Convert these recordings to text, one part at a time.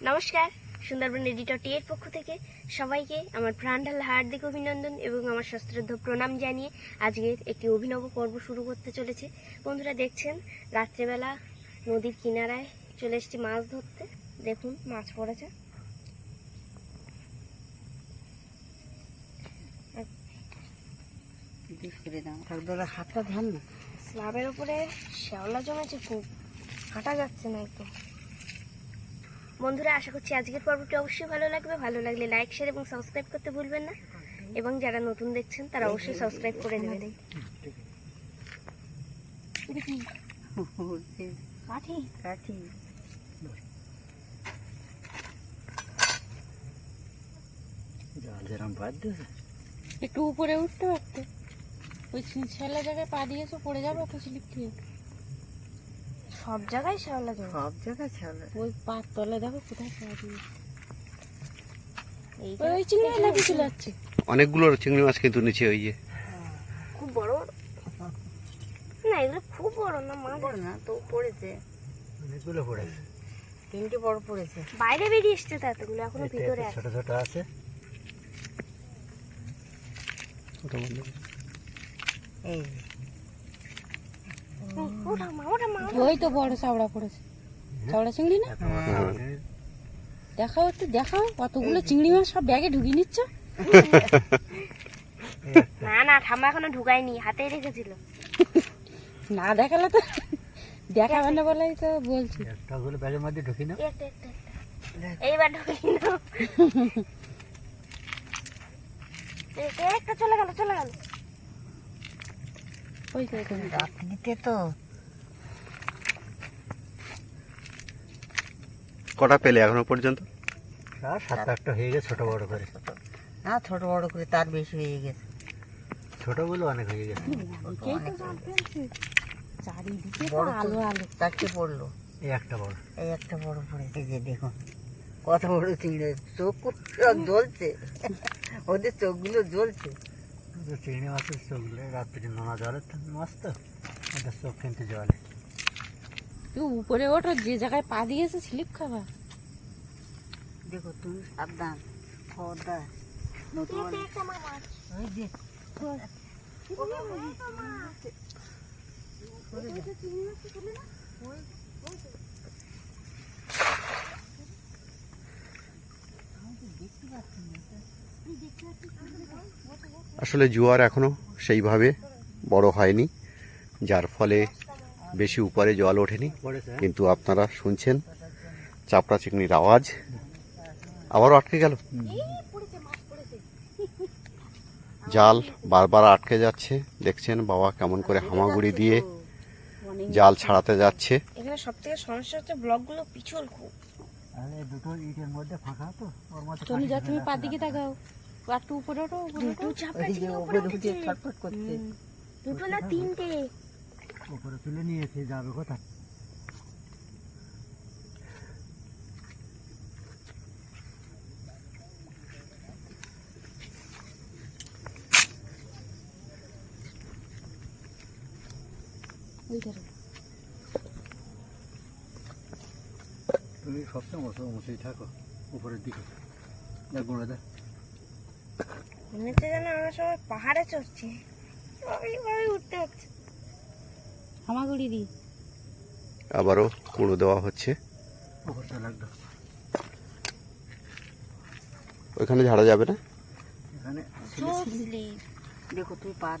নমস্কার সুন্দরবন এডিটর টি এর পক্ষ থেকে সবাইকে আমার প্রাণঢাল হার্দিক অভিনন্দন এবং আমার সশ্রদ্ধ প্রণাম জানিয়ে আজকের একটি অভিনব পর্ব শুরু করতে চলেছে। বন্ধুরা দেখছেন রাত্রেবেলা নদীর কিনারায় চলে এসেছি মাছ ধরতে। দেখুন মাছ পড়েছে। হাতটা ধান না। স্ল্যাবের উপরে শ্যাওলা জমেছে খুব। হাঁটা যাচ্ছে না একদম। বন্ধুরা আশা করছি আজকের পর্বটি অবশ্যই ভালো লাগবে। ভালো লাগলে লাইক শেয়ার এবং সাবস্ক্রাইব করতে ভুলবেন না। এবং যারা নতুন দেখছেন তারা অবশ্যই সাবস্ক্রাইব করে দেবেন কাঠি। কাঠি। যেরকম বাদ দিয়েছে একটু উপরে উঠতে পারতে। ওই ছেলে জায়গায় পা দিয়েছ পড়ে যাবে তো স্লিপ খেয়ে সব জায়গায় শ্যাওলা জমে সব জায়গায় শ্যাওলা। ওই পার তলে দেখো কোথায় ওই চিংড়ি নাকি চলে যাচ্ছে অনেকগুলো চিংড়ি মাছ কিন্তু নিচে ওই যে। খুব বড়। না এগুলো খুব বড় না মাছ বড় না তো পড়েছে। অনেকগুলো পড়েছে। তিনটে বড় পড়েছে। বাইরে বেরিয়ে এসছে তো এতগুলো এখনও ভিতরে আছে ছোট ছোট আছে। এই মা মা ওই তো বড় চাওড়া পড়েছে। চাওড়া চিংড়ি না। দেখাও একটু দেখাও। কতগুলো চিংড়ি মাছ সব ব্যাগে ঢুকিয়ে নিচ্ছ? না না ঠাম্মা এখনও ঢুকায়নি হাতেই রেখেছিল। না দেখালে তো দেখাবে না বলেই তো বলছি। একটা গুলো ব্যাগের মধ্যে ঢুকি না একটা। একটা একটা। এইবার ঢুকাই না একটা চলে গেল চলে গেল। ওই তো। কটা পেলে এখনও পর্যন্ত? সাত আটটা হয়ে গেছে ছোট বড় করে। না ছোট বড় করে তার বেশি হয়ে গেছে। ছোটগুলো অনেক হয়ে গেছে। চারিদিকে আলো আলো। চারটে পড়ল। এই একটা বড়। এই একটা বড় পড়েছে যে দেখুন কত বড় চিংড়ি। চোখ জ্বলছে। ওদের চোখগুলো জ্বলছে। চিংড়ি মাছের চোখগুলো রাত্রি নোনা জলের তো মাছ তো ওদের চোখ কিন্তু জলে তুই উপরে ওঠো যে জায়গায় পা দিয়েছে স্লিপ খাবা দেখো তুমি সাবধান। খবরদার। নতুন একটা মা মাছ ওই যে আসলে জোয়ার এখনও সেইভাবে বড় হয়নি, যার ফলে বেশি উপরে জল ওঠেনি। কিন্তু আপনারা শুনছেন চাপড়া চিকনির আওয়াজ। আবারও আটকে গেল? জাল বারবার আটকে যাচ্ছে। দেখছেন বাবা কেমন করে হামাগুড়ি দিয়ে জাল ছাড়াতে যাচ্ছে। এখানে সব থেকে সমস্যা হচ্ছে ব্লকগুলো পিছল খুব। দুটো ইটের মধ্যে ফাঁকা তো ওর মধ্যে তুমি যা তুমি পা দিকে তাকাও ও একটু উপরে ওঠো উপরে ওঠো দুটো চাপড়া ওই যে চিংড়ি উপরে উপরে উঠে উঠেছে। ছটফট করছে দুটো না তিনটে উপরে তুলে নিয়েছে যাবে কোথায় ওই ধরো তুমি সবসময় বসেই থাকো উপরের দিকে। দেখ গুঁড়ো দেখ যেন আমরা সবাই পাহাড়ে চড়ছি। এইভাবে উঠতে হচ্ছে হামাগুড়ি দি আবারও কুড়ো দেওয়া হচ্ছে। উপরটা লাগবে ওইখানে ঝাড়া যাবে না? এখানে দেখো তুমি পা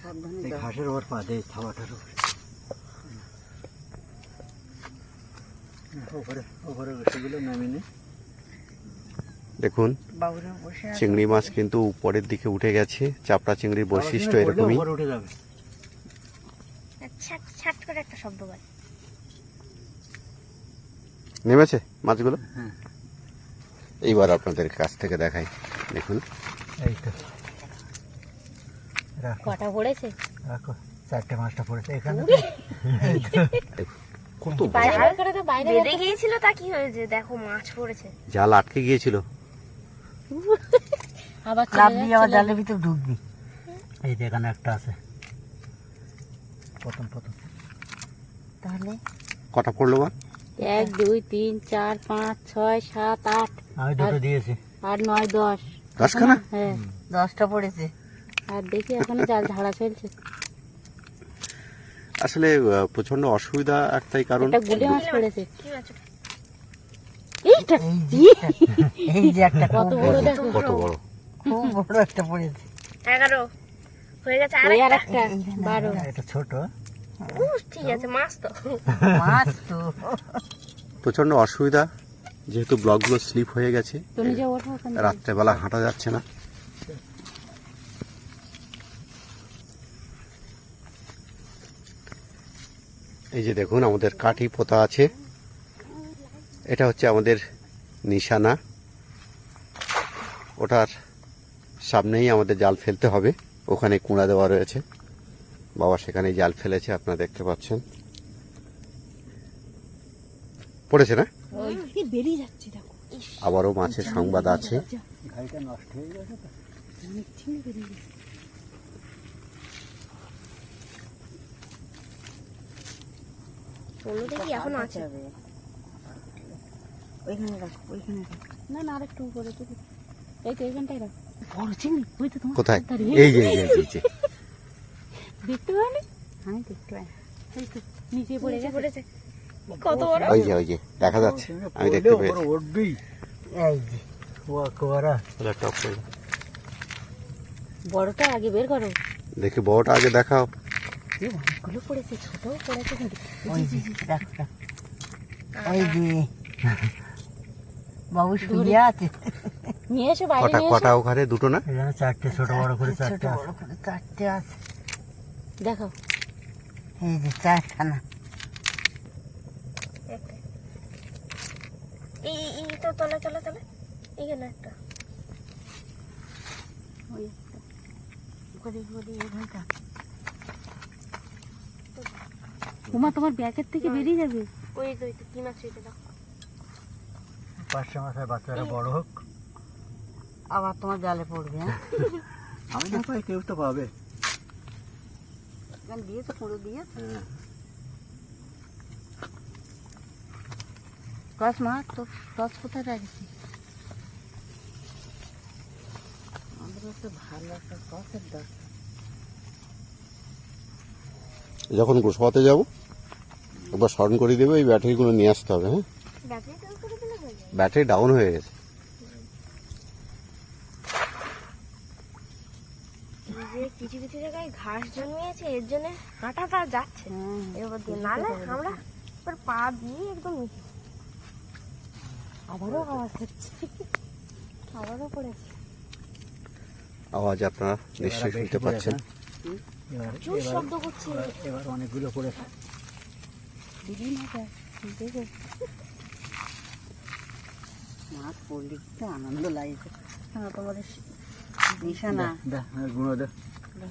সাবধানে ঘাসের ওপর পা দেয় থাবাটার উপরে উপরে উপরে সেগুলো নামিয়ে দেখুন বাবুরা বসে আছে। চিংড়ি মাছ কিন্তু উপরের দিকে উঠে গেছে চাপড়া চিংড়ির বৈশিষ্ট্য এরকমই। নেমেছে মাছগুলো? এইবার আপনাদের কাছ থেকে দেখাই। দেখুন। এই তো। কটা পড়েছে? চারটে মাছটা পড়েছে। এখানে কত বাইরে করে তো বাইরে বেঁধে গিয়েছিল তা কি হয়েছে? দেখো মাছ পড়েছে। জাল আটকে গিয়েছিল। আবার লাভ দিয়ে আবার জালের ভিতর ঢুকবি। এই যে এখানে একটা আছে। প্রথম প্রথম। তাহলে? কটা পড়ল মা এক দুই তিন চার পাঁচ ছয় সাত আট। আমি দুটো দিয়েছি। আট নয় দশ। দশখানা? হ্যাঁ। দশটা পড়েছে। আর দেখি এখনও জাল ঝাড়া চলছে। আসলে প্রচণ্ড অসুবিধা একটাই কারণ কত বড় দেখো। কত বড়? খুব বড় একটা পড়েছে। এগারো। হয়ে গেছে আর একটা একটা বারো। এটা ছোট। ঠিক আছে মাছ তো। মাছ তো। প্রচণ্ড অসুবিধা যেহেতু ব্লকগুলো স্লিপ হয়ে গেছে। রাত্রেবেলা হাঁটা যাচ্ছে না। এই যে দেখুন আমাদের কাঠি পোতা আছে। এটা হচ্ছে আমাদের নিশানা। ওটার সামনেই আমাদের জাল ফেলতে হবে। ওখানে কুঁড়া দেওয়া রয়েছে। বাবা সেখানে জাল ফেলেছে আপনারা দেখতে পাচ্ছেন। পড়েছে না? ওই কি বেরিয়ে যাচ্ছে দেখো। আবারও মাছের সংবাদ আছে। নষ্ট হয়ে গেছে। এখনও আছে? ওইখানে রাখ ওইখানে রাখ। না না আরেকটু উপরে তুলি এই তো রাখ। বড় চিংড়ি ওই তো তোমার কোথায়? এই যে এই যে, দেখতে পাওনি? আমি দেখতে পাই এই তো নিচে পড়ে গেছে। পড়েছে। কত বড়? ওই যে ওই যে দেখা যাচ্ছে। আমি দেখতে পেয়েছি। এই যে ও কোয়ারা। তাহলে টপ করে বড়টা আগে বের করো। দেখি বড়টা আগে দেখাও। এই অনেকগুলো পড়েছে ছোটও পড়েছে কিন্তু। ওই যে বাবু শুয়ে আছে। নিয়ে এসো বাইরে কটা নিয়ে কটা ওখানে? দুটো না? এখানে চারটে ছোট বড় করে চারটে বড় করে চারটে আছে। দেখো। এই যে চারখানা। এই এই- তো তলে তলে তলে। এখানে একটা। ওই ওখানে ওখানে ওখানটা উমা তোমার ব্যাগের থেকে বেরিয়ে যাবে? ওই তো ওই তো কি মাছ এটা দেখো। পাঁচটা মাসের বাচ্চারা বড় হোক। আবার তোমার জালে পড়বে হ্যাঁ? আমি না পাই কেউ তো পাবে। এখানে দিয়েছ পুরো দিয়ে তো টস কোথায় রাখছি আমাদের একটা ভালো একটা টসের দরকার। যখন গোসবাতে যাব একবার স্মরণ করে দেবে ওই ব্যাটারিগুলো নিয়ে আসতে হবে হ্যাঁ? ব্যাটারি হয়ে ডাউন হয়ে গেছে। কিছু কিছু জায়গায় ঘাস জন্মিয়েছে এর জন্য হাঁটাটা যাচ্ছে। এবার দিয়ে নালে আমরা এবার পা দিয়ে একদম আবারও আওয়াজ হচ্ছে। আবারও পড়েছে আওয়াজ আপনারা নিশ্চয়ই শুনতে পাচ্ছেন। এবার জোর এবার শব্দ করছে। এবার অনেকগুলো পড়েছে দিদি না দেখো মাছ পড়লে তো আনন্দ লাগছে হ্যাঁ তোমাদের নিশানা গুঁড়ো দে।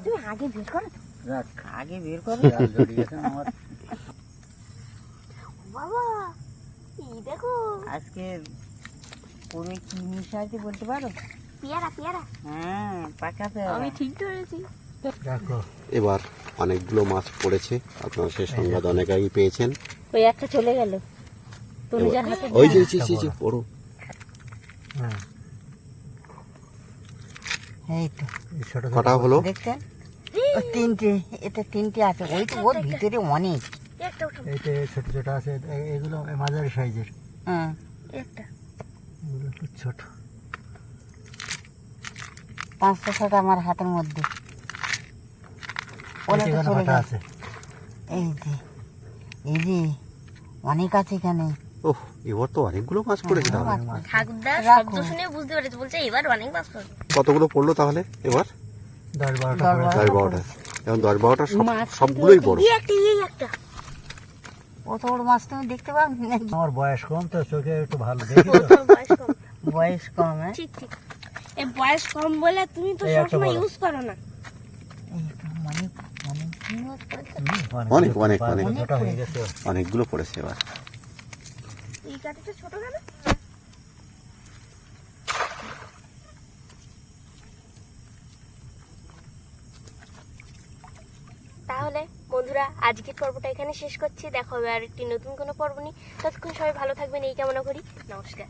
তুমি আগে বের করো রাখ। আগে বের করো আমার বাবা এই দেখো। আজকে পুরো কি নিশা আছে বলতে পারো? পেয়ারা পেয়ারা। হ্যাঁ পাকা পেয়ারা। আমি ঠিক ধরেছি। দেখো এবার অনেকগুলো মাছ পড়েছে। আপনারা সেই সংবাদ অনেক আগেই পেয়েছেন। ওই একটা চলে গেল। হাতে ওই যে ছি, ছি, ছি, বড় হ্যাঁ। এই তো। কটা হলো? দেখছেন? ও তিনটে। এটা তিনটে আছে। ওই তো ওর ভিতরে অনেক। এইতে ছোট ছোট আছে এগুলো মাঝারি সাইজের। হ্যাঁ একটা। এগুলো একটু ছোট। পাঁচটা ছটা আমার হাতের মধ্যে। গেছে আছে। এই যে। এই যে অনেক আছে এখানে। ওহ এবার তো অনেকগুলো মাছ পড়েছে তাহলে। ঠাকুরদা শব্দ শুনে বুঝতে পেরেছে বলছে এবার অনেক মাছ পড়বে কতগুলো পড়ল তাহলে এবার? দশ বারোটা দশ বারোটা। এখন দশ বারোটা সবগুলোই বড়। এই একটা এই একটা। অত বড় মাছ তুমি দেখতে পাবে আমার বয়স কম তো চোখে একটু ভালো দেখি বয়স কম। বয়স কম হ্যাঁ? ঠিক ঠিক। এই বয়স কম বলে তুমি তো সবসময় ইউজ করো না। অনেক অনেক, অনেক, অনেকগুলো পড়েছে এবার। এই কাঠিটা ছোট তাহলে বন্ধুরা আজকের পর্বটা এখানে শেষ করছি। দেখা হবে আর একটি নতুন কোনো পর্ব নিয়ে। ততক্ষণ সবাই ভালো থাকবেন এই কামনা করি। নমস্কার।